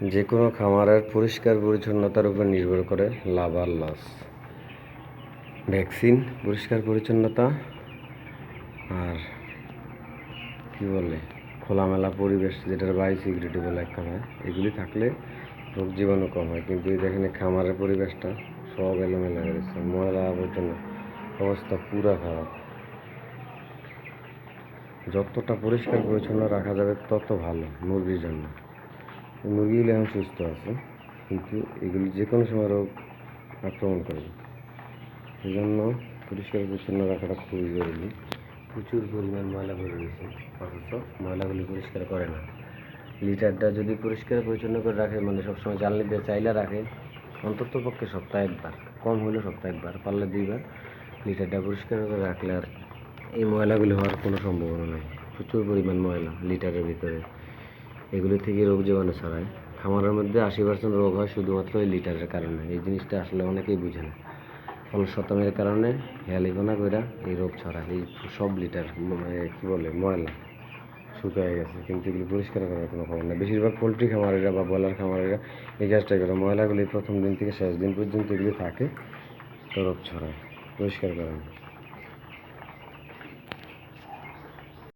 যে কোনো খামারের পরিষ্কার পরিচ্ছন্নতার উপর নির্ভর করে লাভ আর লস ভ্যাকসিন পরিষ্কার পরিচ্ছন্নতা আর কি বলে, খোলামেলা পরিবেশ, যেটার বাই সিকিউরিটি বলে এক কথায়। এগুলি থাকলে রোগ জীবাণু কম হয়। কিন্তু এই দেখেন খামারের পরিবেশটা সব এলোমেলো হয়ে গেছে। ময়লা আবর্জনা অবস্থা পুরা খারাপ। যতটা পরিষ্কার পরিচ্ছন্ন রাখা যাবে, তত ভালো মুরগির জন্য। মুরগিগুলি এখন সুস্থ আছে। কিন্তু এগুলি যে কোনো সময় রোগ আক্রমণ করবে এই জন্য পরিষ্কার পরিচ্ছন্ন রাখাটা খুবই জরুরি। প্রচুর পরিমাণ ময়লা ভরে রয়েছে। অথচ ময়লাগুলি পরিষ্কার করে না। লিটারটা যদি পরিষ্কার পরিচ্ছন্ন করে রাখে মানে সবসময় জ্বালানি দিয়ে চাইলে রাখে, অন্তত পক্ষে সপ্তাহে একবার, কম হলে সপ্তাহে একবার, পারলে দুইবার লিটারটা পরিষ্কার করে রাখলে আর এই ময়লাগুলি হওয়ার কোনো সম্ভাবনা নেই। প্রচুর পরিমাণ ময়লা লিটারের ভিতরে। এগুলি থেকে রোগ জীবাণু ছড়ায়। খামারের মধ্যে আশি পার্সেন্ট রোগ হয় শুধুমাত্র এই লিটারের কারণে। এই জিনিসটা আসলে অনেকেই বুঝে না। ফল শতমের কারণে হেয়ালিগোনা কইরা এই রোগ ছড়ায়। এই সব লিটার মানে কী বলে, ময়লা শুকিয়ে গেছে। কিন্তু এগুলি পরিষ্কার করার কোনো খবর নেই। বেশিরভাগ পোলট্রি খামারেরা বা ব্রয়লার খামারেরা এই কাজটাই করে। ময়লাগুলি প্রথম দিন থেকে শেষ দিন পর্যন্ত এগুলি থাকে, তো রোগ ছড়ায়। পরিষ্কার করে না